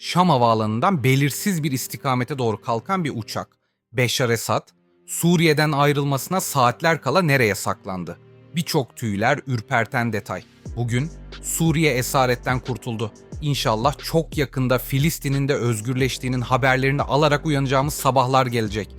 Şam havaalanından belirsiz bir istikamete doğru kalkan bir uçak. Beşar Esad, Suriye'den ayrılmasına saatler kala nereye saklandı? Birçok tüyler, ürperten detay. Bugün Suriye esaretten kurtuldu. İnşallah çok yakında Filistin'in de özgürleştiğinin haberlerini alarak uyanacağımız sabahlar gelecek.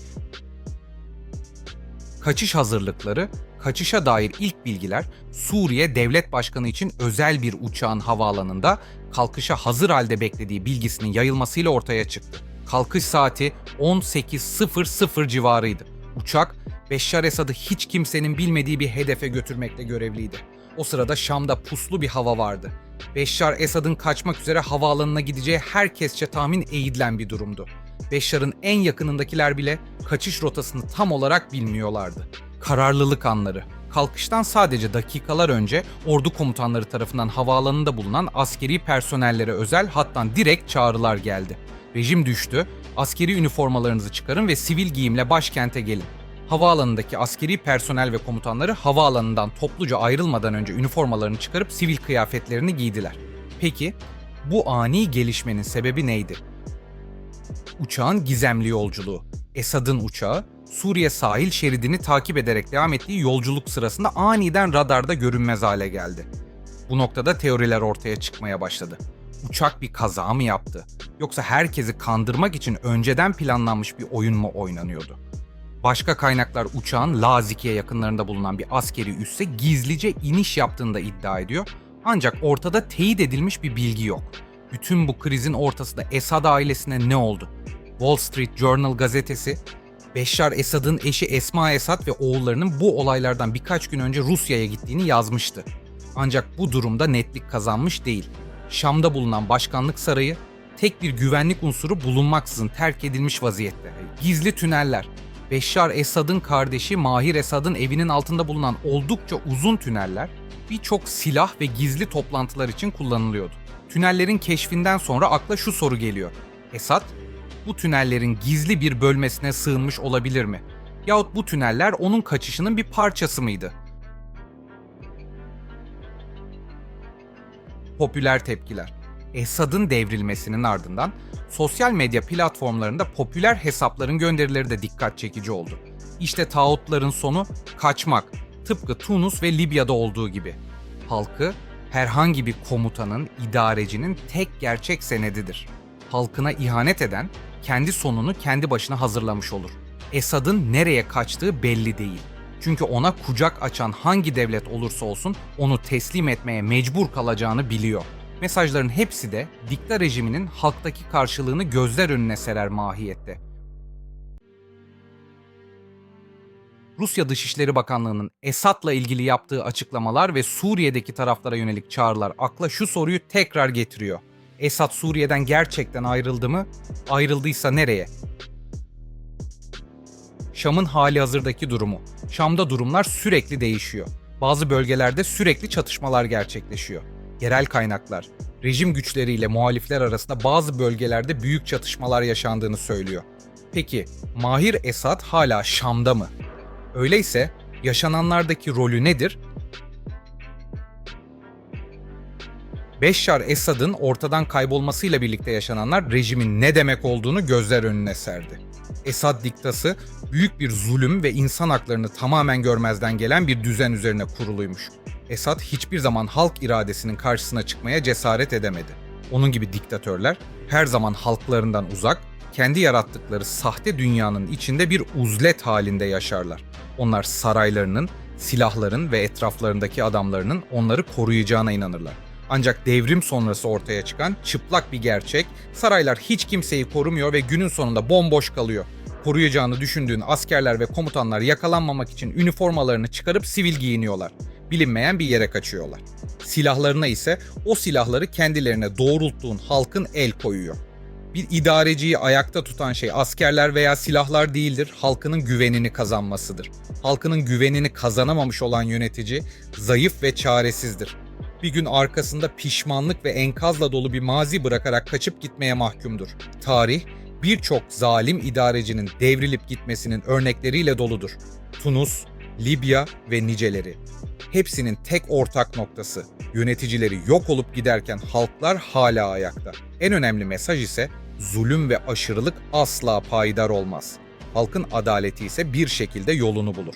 Kaçış hazırlıkları, kaçışa dair ilk bilgiler Suriye Devlet Başkanı için özel bir uçağın havaalanında kalkışa hazır halde beklediği bilgisinin yayılmasıyla ortaya çıktı. Kalkış saati 18.00 civarıydı. Uçak, Beşşar Esad'ı hiç kimsenin bilmediği bir hedefe götürmekle görevliydi. O sırada Şam'da puslu bir hava vardı. Beşşar Esad'ın kaçmak üzere havaalanına gideceği herkesçe tahmin eğidilen bir durumdu. Beşşar'ın en yakınındakiler bile kaçış rotasını tam olarak bilmiyorlardı. Kararlılık anları. Kalkıştan sadece dakikalar önce ordu komutanları tarafından havaalanında bulunan askeri personellere özel hattan direkt çağrılar geldi. Rejim düştü, askeri üniformalarınızı çıkarın ve sivil giyimle başkente gelin. Havaalanındaki askeri personel ve komutanları havaalanından topluca ayrılmadan önce üniformalarını çıkarıp sivil kıyafetlerini giydiler. Peki bu ani gelişmenin sebebi neydi? Uçağın gizemli yolculuğu. Esad'ın uçağı Suriye sahil şeridini takip ederek devam ettiği yolculuk sırasında aniden radarda görünmez hale geldi. Bu noktada teoriler ortaya çıkmaya başladı. Uçak bir kaza mı yaptı? Yoksa herkesi kandırmak için önceden planlanmış bir oyun mu oynanıyordu? Başka kaynaklar uçağın Lazikiye yakınlarında bulunan bir askeri üsse gizlice iniş yaptığını da iddia ediyor. Ancak ortada teyit edilmiş bir bilgi yok. Bütün bu krizin ortasında Esad ailesine ne oldu? Wall Street Journal gazetesi Beşşar Esad'ın eşi Esma Esad ve oğullarının bu olaylardan birkaç gün önce Rusya'ya gittiğini yazmıştı. Ancak bu durumda netlik kazanmış değil. Şam'da bulunan başkanlık sarayı tek bir güvenlik unsuru bulunmaksızın terk edilmiş vaziyette. Gizli tüneller, Beşşar Esad'ın kardeşi Mahir Esad'ın evinin altında bulunan oldukça uzun tüneller birçok silah ve gizli toplantılar için kullanılıyordu. Tünellerin keşfinden sonra akla şu soru geliyor. Esad bu tünellerin gizli bir bölmesine sığınmış olabilir mi? Yahut bu tüneller onun kaçışının bir parçası mıydı? Popüler tepkiler. Esad'ın devrilmesinin ardından sosyal medya platformlarında popüler hesapların gönderileri de dikkat çekici oldu. İşte tağutların sonu kaçmak, tıpkı Tunus ve Libya'da olduğu gibi. Halkı herhangi bir komutanın, idarecinin tek gerçek senedidir. Halkına ihanet eden kendi sonunu kendi başına hazırlamış olur. Esad'ın nereye kaçtığı belli değil. Çünkü ona kucak açan hangi devlet olursa olsun onu teslim etmeye mecbur kalacağını biliyor. Mesajların hepsi de dikta rejiminin halktaki karşılığını gözler önüne serer mahiyette. Rusya Dışişleri Bakanlığı'nın Esad'la ilgili yaptığı açıklamalar ve Suriye'deki taraflara yönelik çağrılar akla şu soruyu tekrar getiriyor. Esad Suriye'den gerçekten ayrıldı mı? Ayrıldıysa nereye? Şam'ın hali hazırdaki durumu. Şam'da durumlar sürekli değişiyor. Bazı bölgelerde sürekli çatışmalar gerçekleşiyor. Yerel kaynaklar, rejim güçleriyle muhalifler arasında bazı bölgelerde büyük çatışmalar yaşandığını söylüyor. Peki Mahir Esad hala Şam'da mı? Öyleyse yaşananlardaki rolü nedir? Beşşar Esad'ın ortadan kaybolmasıyla birlikte yaşananlar rejimin ne demek olduğunu gözler önüne serdi. Esad diktası büyük bir zulüm ve insan haklarını tamamen görmezden gelen bir düzen üzerine kuruluymuş. Esad hiçbir zaman halk iradesinin karşısına çıkmaya cesaret edemedi. Onun gibi diktatörler her zaman halklarından uzak, kendi yarattıkları sahte dünyanın içinde bir uzlet halinde yaşarlar. Onlar saraylarının, silahların ve etraflarındaki adamlarının onları koruyacağına inanırlar. Ancak devrim sonrası ortaya çıkan çıplak bir gerçek, saraylar hiç kimseyi korumuyor ve günün sonunda bomboş kalıyor. Koruyacağını düşündüğün askerler ve komutanlar yakalanmamak için üniformalarını çıkarıp sivil giyiniyorlar. Bilinmeyen bir yere kaçıyorlar. Silahlarına ise o silahları kendilerine doğrulttuğun halkın el koyuyor. Bir idareciyi ayakta tutan şey askerler veya silahlar değildir, halkının güvenini kazanmasıdır. Halkının güvenini kazanamamış olan yönetici zayıf ve çaresizdir bir gün arkasında pişmanlık ve enkazla dolu bir mazi bırakarak kaçıp gitmeye mahkumdur. Tarih, birçok zalim idarecinin devrilip gitmesinin örnekleriyle doludur. Tunus, Libya ve niceleri. Hepsinin tek ortak noktası. Yöneticileri yok olup giderken halklar hala ayakta. En önemli mesaj ise zulüm ve aşırılık asla payidar olmaz. Halkın adaleti ise bir şekilde yolunu bulur.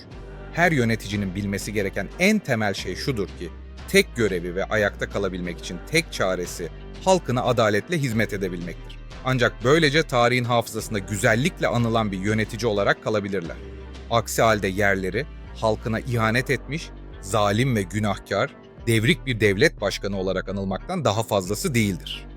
Her yöneticinin bilmesi gereken en temel şey şudur ki, tek görevi ve ayakta kalabilmek için tek çaresi halkına adaletle hizmet edebilmektir. Ancak böylece tarihin hafızasında güzellikle anılan bir yönetici olarak kalabilirler. Aksi halde yerleri halkına ihanet etmiş, zalim ve günahkar, devrik bir devlet başkanı olarak anılmaktan daha fazlası değildir.